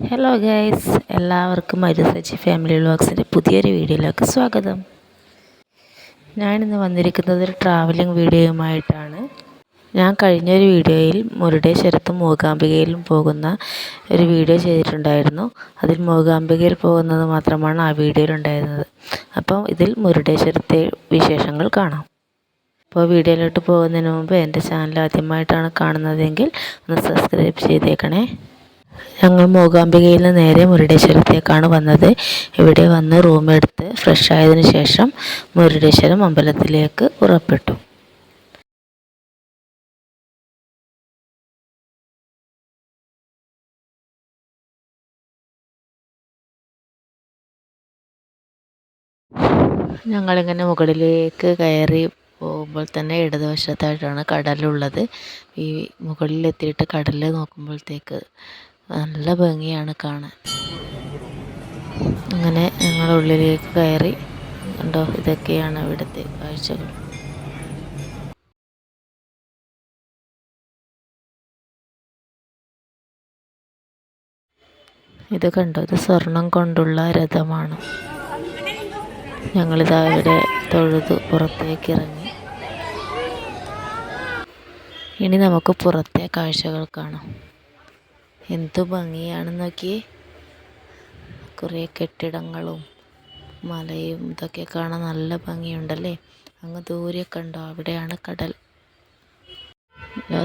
Hello guys എല്ലാവർക്കും മരുസച്ചി family വ്ളോഗ്സിന്റെ പുതിയൊരു വീഡിയോയിലേക്ക് സ്വാഗതം. ഞാനിന്ന് വന്നിരിക്കുന്നത് ഒരു ട്രാവലിംഗ് വീഡിയോയുമായിട്ടാണ് ഞാൻ കഴിഞ്ഞൊരു വീഡിയോയിൽ മുരുടേശ്വരത്തും മൂകാംബികയിലും പോകുന്ന ഒരു വീഡിയോ ചെയ്തിട്ടുണ്ടായിരുന്നു. അതിൽ മൂകാംബികയിൽ പോകുന്നത് മാത്രമാണ് ആ വീഡിയോയിൽ ഉണ്ടായിരുന്നത്. അപ്പോൾ ഇതിൽ മുരുടേശ്വരത്തെ വിശേഷങ്ങൾ കാണാം. അപ്പോൾ വീഡിയോയിലോട്ട് പോകുന്നതിന് മുമ്പ് എന്റെ ചാനൽ ആദ്യമായിട്ടാണ് കാണുന്നതെങ്കിൽ ഒന്ന് സബ്സ്ക്രൈബ് ചെയ്തേക്കണേ. ഞങ്ങൾ മൂകാംബികയിൽ നിന്ന് നേരെ മുരുടേശ്വരത്തേക്കാണ് വന്നത്. ഇവിടെ വന്ന് റൂമെടുത്ത് ഫ്രഷ് ആയതിനു ശേഷം മുരുടേശ്വരം അമ്പലത്തിലേക്ക് പുറപ്പെട്ടു. ഞങ്ങളിങ്ങനെ മുകളിലേക്ക് കയറി പോകുമ്പോൾ തന്നെ ഇടതുവശത്തായിട്ടാണ് കടലുള്ളത്. ഈ മുകളിലെത്തിയിട്ട് കടൽ നോക്കുമ്പോഴത്തേക്ക് നല്ല ഭംഗിയാണ് കാണാൻ. അങ്ങനെ ഞങ്ങൾ ഉള്ളിലേക്ക് കയറി. കണ്ടോ ഇതൊക്കെയാണ് ഇവിടുത്തെ കാഴ്ചകൾ. ഇത് കണ്ടോ ഇത് സ്വർണം കൊണ്ടുള്ള രഥമാണ്. ഞങ്ങളിതാ ഇവിടെ തൊഴുത് പുറത്തേക്ക് ഇറങ്ങി. ഇനി നമുക്ക് പുറത്തെ കാഴ്ചകൾ കാണാം. എന്തു ഭംഗിയാണ് നോക്കിയേ കുറേ കെട്ടിടങ്ങളും മലയും ഇതൊക്കെ കാണാൻ നല്ല ഭംഗിയുണ്ടല്ലേ? അങ്ങ് ദൂരെ കണ്ടോ? അവിടെയാണ് കടൽ.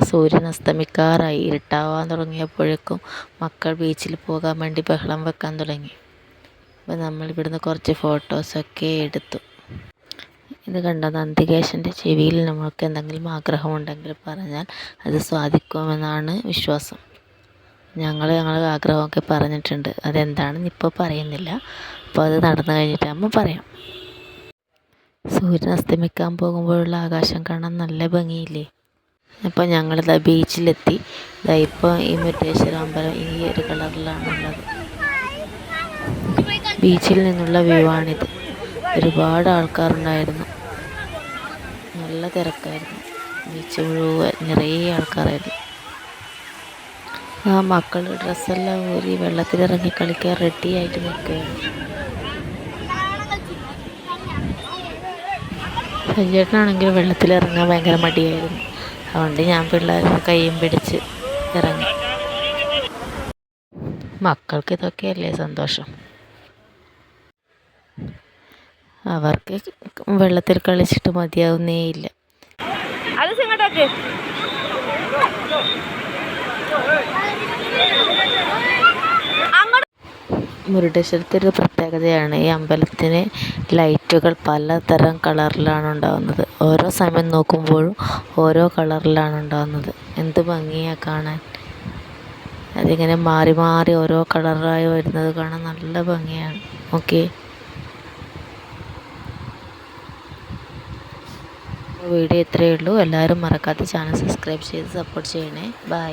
സൂര്യൻ അസ്തമിക്കാറായി. ഇരുട്ടാവാൻ തുടങ്ങിയപ്പോഴേക്കും മക്കൾ ബീച്ചിൽ പോകാൻ വേണ്ടി ബഹളം വെക്കാൻ തുടങ്ങി. അപ്പോൾ നമ്മൾ ഇവിടുന്ന് കുറച്ച് ഫോട്ടോസൊക്കെ എടുത്തു. ഇത് കണ്ട? നന്ദികേശന്റെ ചെവിയിൽ നമ്മൾക്ക് എന്തെങ്കിലും ആഗ്രഹമുണ്ടെങ്കിൽ പറഞ്ഞാൽ അത് സാധിക്കുമെന്നാണ് വിശ്വാസം. ഞങ്ങൾ ഞങ്ങളുടെ ആഗ്രഹമൊക്കെ പറഞ്ഞിട്ടുണ്ട്. അതെന്താണെന്ന് ഇപ്പോൾ പറയുന്നില്ല. അപ്പോൾ അത് നടന്നു കഴിഞ്ഞിട്ടാകുമ്പോൾ പറയാം. സൂര്യൻ അസ്തമിക്കാൻ പോകുമ്പോഴുള്ള ആകാശം കാണാൻ നല്ല ഭംഗിയില്ലേ? അപ്പോൾ ഞങ്ങളിതാ ബീച്ചിലെത്തി. ഇതാ ഇപ്പോൾ ഈ മുരുടേശ്വര അമ്പലം ഈ ഒരു കളറിലാണുള്ളത്. ബീച്ചിൽ നിന്നുള്ള വ്യൂ ആണിത്. ഒരുപാട് ആൾക്കാരുണ്ടായിരുന്നു. നല്ല തിരക്കായിരുന്നു. ബീച്ച് മുഴുവൻ നിറയെ ആൾക്കാരായിരുന്നു. ആ മക്കൾ ഡ്രസ്സെല്ലാം ഊരി വെള്ളത്തിലിറങ്ങി കളിക്കാൻ റെഡി ആയിട്ട് നിൽക്കുകയാണ്. സഞ്ജേട്ടനാണെങ്കിൽ വെള്ളത്തിലിറങ്ങാൻ ഭയങ്കര മടിയായിരുന്നു. അതുകൊണ്ട് ഞാൻ പിള്ളേരെ കൈയും പിടിച്ച് ഇറങ്ങി. മക്കൾക്ക് ഇതൊക്കെയല്ലേ സന്തോഷം? അവർക്ക് വെള്ളത്തിൽ കളിച്ചിട്ട് മതിയാവുന്നേ ഇല്ല. മുരുടേശ്വരത്തെ ഒരു പ്രത്യേകതയാണ് ഈ അമ്പലത്തിന് ലൈറ്റുകൾ പലതരം കളറിലാണ് ഉണ്ടാകുന്നത് ഓരോ സമയം നോക്കുമ്പോഴും ഓരോ കളറിലാണ് ഉണ്ടാകുന്നത് എന്ത് ഭംഗിയാണ് കാണാൻ. അതിങ്ങനെ മാറി മാറി ഓരോ കളറായി വരുന്നത് കാണാൻ നല്ല ഭംഗിയാണ്. ഓക്കെ. വീഡിയോ ഇത്രയേ ഉള്ളൂ. എല്ലാവരും മറക്കാതെ ചാനൽ സബ്സ്ക്രൈബ് ചെയ്ത് സപ്പോർട്ട് ചെയ്യണേ. ബൈ.